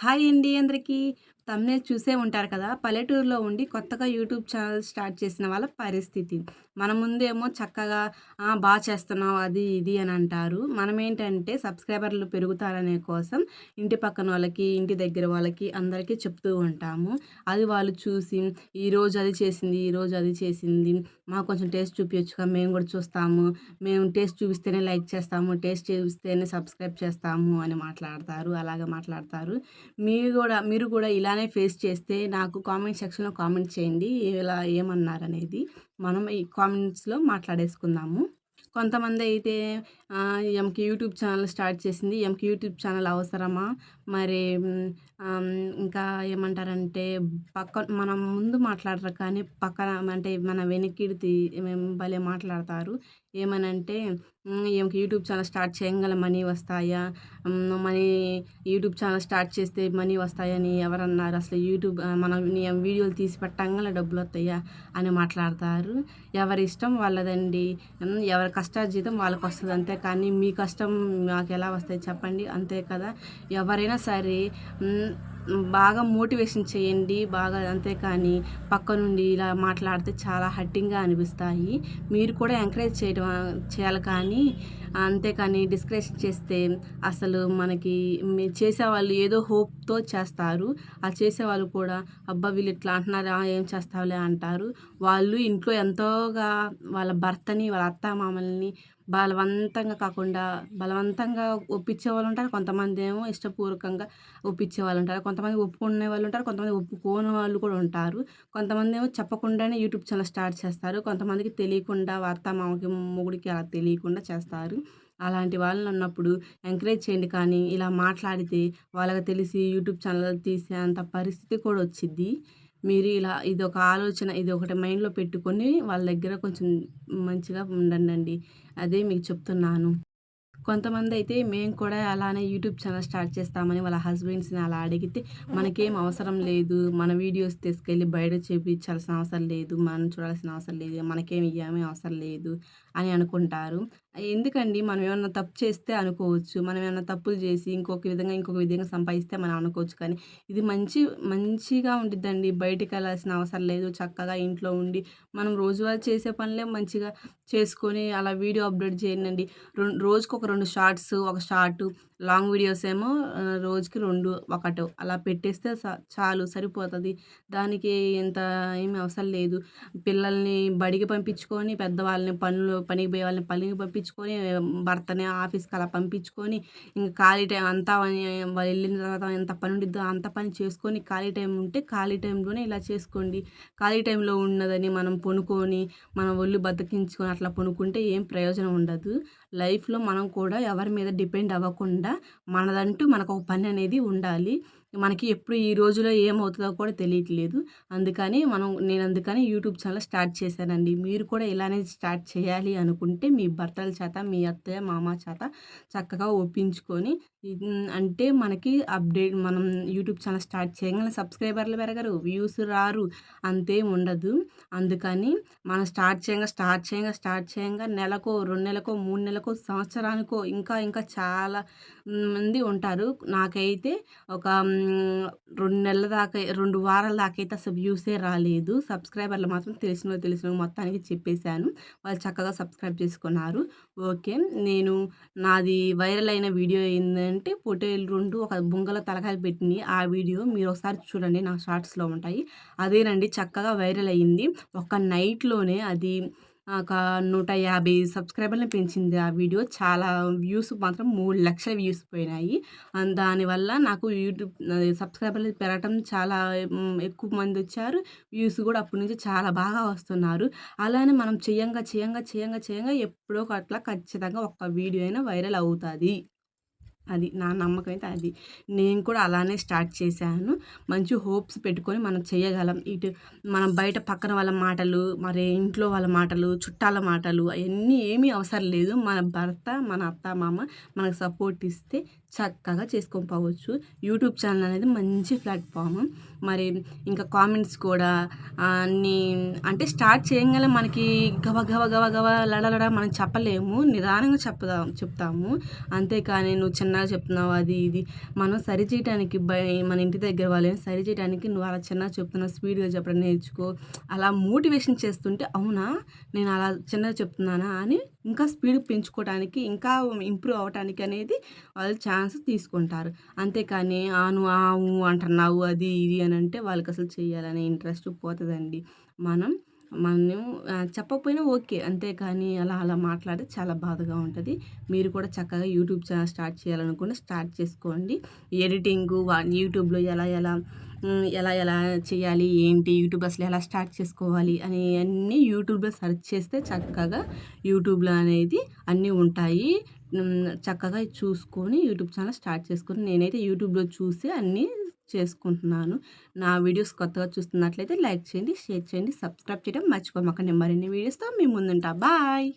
Hi అండి అందరికీ. తమ్నే చూసే ఉంటారు కదా పల్లెటూరులో ఉండి కొత్తగా యూట్యూబ్ ఛానల్ స్టార్ట్ చేసిన వాళ్ళ పరిస్థితి. మన ముందేమో చక్కగా బాగా చేస్తున్నావు అది ఇది అని అంటారు. మనం ఏంటంటే సబ్స్క్రైబర్లు పెరుగుతారనే కోసం ఇంటి పక్కన వాళ్ళకి ఇంటి దగ్గర వాళ్ళకి అందరికీ చెప్తూ ఉంటాము. అది వాళ్ళు చూసి ఈరోజు అది చేసింది ఈరోజు అది చేసింది మాకు కొంచెం టేస్ట్ చూపించగా మేము కూడా చూస్తాము మేము టేస్ట్ చూపిస్తేనే లైక్ చేస్తాము టేస్ట్ చూపిస్తేనే సబ్స్క్రైబ్ చేస్తాము అని మాట్లాడతారు. అలాగే మాట్లాడతారు. మీరు కూడా మీరు కూడా ఇలానే ఫేస్ చేస్తే నాకు కామెంట్ సెక్షన్లో కామెంట్ చేయండి. ఇలా ఏమన్నారనేది మనం ఈ కామెంట్స్లో మాట్లాడేసుకుందాము. కొంతమంది అయితే ఎంకి యూట్యూబ్ ఛానల్ స్టార్ట్ చేసింది. ఎంకి యూట్యూబ్ ఛానల్ అవసరమా? మరి ఇంకా ఏమంటారంటే పక్క మనం ముందు మాట్లాడరు కానీ పక్కన అంటే మన వెనక్కిడితి భలే మాట్లాడతారు. ఏమనంటే ఈమెకి యూట్యూబ్ ఛానల్ స్టార్ట్ చేయగల మనీ వస్తాయా? మనీ యూట్యూబ్ ఛానల్ స్టార్ట్ చేస్తే మనీ వస్తాయని ఎవరన్నారు? అసలు యూట్యూబ్ మనం వీడియోలు తీసి పెట్టంగా డబ్బులు వస్తాయా అని మాట్లాడతారు. ఎవరి ఇష్టం వాళ్ళదండి. ఎవరి కష్టార్జితం వాళ్ళకి వస్తుంది అంతే కానీ మీ కష్టం మాకు ఎలా వస్తాయి చెప్పండి. అంతే కదా. ఎవరైనా సరే బాగా మోటివేషన్ చేయండి బాగా అంతేకాని పక్క నుండి ఇలా మాట్లాడితే చాలా హట్టింగ్గా అనిపిస్తాయి. మీరు కూడా ఎంకరేజ్ చేయడం చేయాలి కానీ అంతేకాని డిస్కరేజ్ చేస్తే అసలు మనకి చేసేవాళ్ళు ఏదో హోప్తో చేస్తారు. ఆ చేసేవాళ్ళు కూడా అబ్బా వీళ్ళు ఇట్లా అంటున్నారా ఏం చేస్తావులే అంటారు. వాళ్ళు ఇంట్లో ఎంతోగా వాళ్ళ భర్తని వాళ్ళ అత్త మామల్ని బలవంతంగా కాకుండా బలవంతంగా ఒప్పించే వాళ్ళు ఉంటారు. కొంతమంది ఏమో ఇష్టపూర్వకంగా ఒప్పించే వాళ్ళు ఉంటారు. కొంతమంది ఒప్పుకునే వాళ్ళు ఉంటారు. కొంతమంది ఒప్పుకోని వాళ్ళు కూడా ఉంటారు. కొంతమంది ఏమో చెప్పకుండానే యూట్యూబ్ ఛానల్ స్టార్ట్ చేస్తారు. కొంతమందికి తెలియకుండా వార్త మామకి మొగుడికి అలా తెలియకుండా చేస్తారు. అలాంటి వాళ్ళు ఉన్నప్పుడు ఎంకరేజ్ చేయండి కానీ ఇలా మాట్లాడితే వాళ్ళకి తెలిసి యూట్యూబ్ ఛానల్ తీసే అంత పరిస్థితి కూడా వచ్చింది మీరు ఇలా ఇది ఒక ఆలోచన ఇది ఒకటి మైండ్లో పెట్టుకొని వాళ్ళ దగ్గర కొంచెం మంచిగా ఉండండి అదే మీకు చెప్తున్నాను. కొంతమంది అయితే మేము కూడా అలానే యూట్యూబ్ ఛానల్ స్టార్ట్ చేస్తామని వాళ్ళ హస్బెండ్స్ని అలా అడిగితే మనకేం అవసరం లేదు. మన వీడియోస్ తీసుకెళ్ళి బయట చూపించాల్సిన అవసరం లేదు. మనం చూడాల్సిన అవసరం లేదు. మనకేం ఇవ్వమే అవసరం లేదు అని అనుకుంటారు. ఎందుకండి? మనం ఏమన్నా తప్పు చేస్తే అనుకోవచ్చు. మనం ఏమన్నా తప్పులు చేసి ఇంకొక విధంగా ఇంకొక విధంగా సంపాదిస్తే మనం అనుకోవచ్చు. కానీ ఇది మంచి మంచిగా ఉంటుందండి బయటికి వెళ్ళాల్సిన అవసరం లేదు. చక్కగా ఇంట్లో ఉండి మనం రోజువారీ చేసే పనులే మంచిగా చేసుకొని అలా వీడియో అప్లోడ్ చేయండి. రోజుకొక రెండు రెండు షార్ట్స్ ఒక షార్ట్ లాంగ్ వీడియోస్ ఏమో రోజుకి రెండు ఒకటి. అలా పెట్టేస్తే చాలు సరిపోతుంది. దానికి ఇంత ఏమి అవసరం లేదు. పిల్లల్ని బడికి పంపించుకొని పెద్దవాళ్ళని పనులు పనికి పోయే వాళ్ళని పనికి పంపించుకొని భర్తని ఆఫీస్కి అలా పంపించుకొని ఇంకా ఖాళీ టైం అంతా వాళ్ళు వెళ్ళిన తర్వాత ఎంత పని ఉండిద్దో అంత పని చేసుకొని ఖాళీ టైం ఉంటే ఖాళీ టైంలోనే ఇలా చేసుకోండి. ఖాళీ టైంలో ఉన్నదని మనం పొనుకొని మనం ఒళ్ళు బతికించుకొని అట్లా పొనుకుంటే ఏం ప్రయోజనం ఉండదు. లైఫ్లో మనం కూడా ఎవరి మీద డిపెండ్ అవ్వకుండా మనదంటూ మనకు ఒక పని అనేది ఉండాలి. మనకి ఎప్పుడు ఈ రోజులో ఏమవుతుందో కూడా తెలియట్లేదు. అందుకని మనం నేను అందుకని యూట్యూబ్ ఛానల్ స్టార్ట్ చేశానండి. మీరు కూడా ఇలానే స్టార్ట్ చేయాలి అనుకుంటే మీ భర్తల చేత మీ అత్తయ్య మామ చేత చక్కగా ఒప్పించుకొని అంటే మనకి అప్డేట్ మనం యూట్యూబ్ ఛానల్ స్టార్ట్ చేయగానే సబ్స్క్రైబర్లు పెరగరు వ్యూస్ రారు అంతేం ఉండదు. అందుకని మనం స్టార్ట్ చేయంగా స్టార్ట్ చేయంగా స్టార్ట్ చేయంగా నెలకో రెండు నెలకో మూడు నెలకో సంవత్సరానికో ఇంకా ఇంకా చాలా మంది ఉంటారు. నాకైతే ఒక రెండు నెలల దాకా రెండు వారాల దాకా అయితే అసలు వ్యూసే రాలేదు. సబ్స్క్రైబర్లు మాత్రం తెలిసిన తెలిసిన మొత్తానికి చెప్పేశాను. వాళ్ళు చక్కగా సబ్స్క్రైబ్ చేసుకున్నారు. ఓకే. నేను నాది వైరల్ అయిన వీడియో ఏంటంటే పొటేలు రెండు ఒక బొంగల తలకాయలు పెట్టింది. ఆ వీడియో మీరు ఒకసారి చూడండి. నా షార్ట్స్లో ఉంటాయి. అదేనండి చక్కగా వైరల్ అయ్యింది ఒక నైట్లోనే అది ఒక నూట యాభై సబ్స్క్రైబర్ని పెంచింది ఆ వీడియో. చాలా వ్యూస్ మాత్రం మూడు లక్షల వ్యూస్ పోయినాయి. దానివల్ల నాకు యూట్యూబ్ సబ్స్క్రైబర్లు పెరగటం చాలా ఎక్కువ మంది వచ్చారు. వ్యూస్ కూడా అప్పటి నుంచి చాలా బాగా వస్తున్నారు. అలానే మనం చేయంగా చేయంగా చేయంగా చేయంగా ఎప్పుడో అట్లా ఖచ్చితంగా ఒక్క వీడియో అయినా వైరల్ అవుతుంది. అది నా నమ్మకం అయితే అది. నేను కూడా అలానే స్టార్ట్ చేశాను. మంచి హోప్స్ పెట్టుకొని మనం చేయగలం. ఇటు మనం బయట పక్కన వాళ్ళ మాటలు మరి ఇంట్లో వాళ్ళ మాటలు చుట్టాల మాటలు అవన్నీ ఏమీ అవసరం లేదు. మన భర్త మన అత్త మామ మనకు సపోర్ట్ ఇస్తే చక్కగా చేసుకొని పోవచ్చు. యూట్యూబ్ ఛానల్ అనేది మంచి ప్లాట్ఫామ్. మరి ఇంకా కామెంట్స్ కూడా అన్నీ అంటే స్టార్ట్ చేయగల మనకి గవ గవ గవ గవ లడలడ మనం చెప్పలేము నిదానంగా చెప్దాం చెప్తాము. అంతేకాని నువ్వు చిన్నగా చెప్తున్నావు అది ఇది. మనం సరి చేయడానికి మన ఇంటి దగ్గర వాళ్ళని సరి చేయడానికి నువ్వు అలా చిన్నగా చెప్తున్నావు స్పీడ్గా చెప్పడం నేర్చుకో. అలా మోటివేషన్ చేస్తుంటే అవునా? నేను అలా చిన్నగా చెప్తున్నానా అని ఇంకా స్పీడ్ పెంచుకోవడానికి ఇంకా ఇంప్రూవ్ అవ్వటానికి అనేది వాళ్ళు ఛాన్స్ తీసుకుంటారు. అంతేకాని ఆను ఆ అంటున్నావు అది ఇది అని అంటే వాళ్ళకి అసలు చేయాలనే ఇంట్రెస్ట్ పోతుందండి. మనం మనం చెప్పకపోయినా ఓకే అంతేకాని అలా అలా మాట్లాడితే చాలా బాధగా ఉంటుంది. మీరు కూడా చక్కగా యూట్యూబ్ ఛానల్ స్టార్ట్ చేయాలనుకుంటే స్టార్ట్ చేసుకోండి. ఎడిటింగ్ యూట్యూబ్లో ఎలా ఎలా ఎలా ఎలా చేయాలి ఏంటి యూట్యూబ్ అసలు ఎలా స్టార్ట్ చేసుకోవాలి అని అన్నీ యూట్యూబ్లో సెర్చ్ చేస్తే చక్కగా యూట్యూబ్లో అనేది అన్నీ ఉంటాయి. చక్కగా చూసుకొని యూట్యూబ్ ఛానల్ స్టార్ట్ చేసుకొని నేనైతే యూట్యూబ్లో చూసి అన్నీ చేసుకుంటున్నాను. నా వీడియోస్ కొత్తగా చూస్తున్నట్లయితే లైక్ చేయండి షేర్ చేయండి సబ్స్క్రైబ్ చేయడం మర్చిపోమాకండి మరిన్ని వీడియోస్తో మీ ముందుంటా. బాయ్!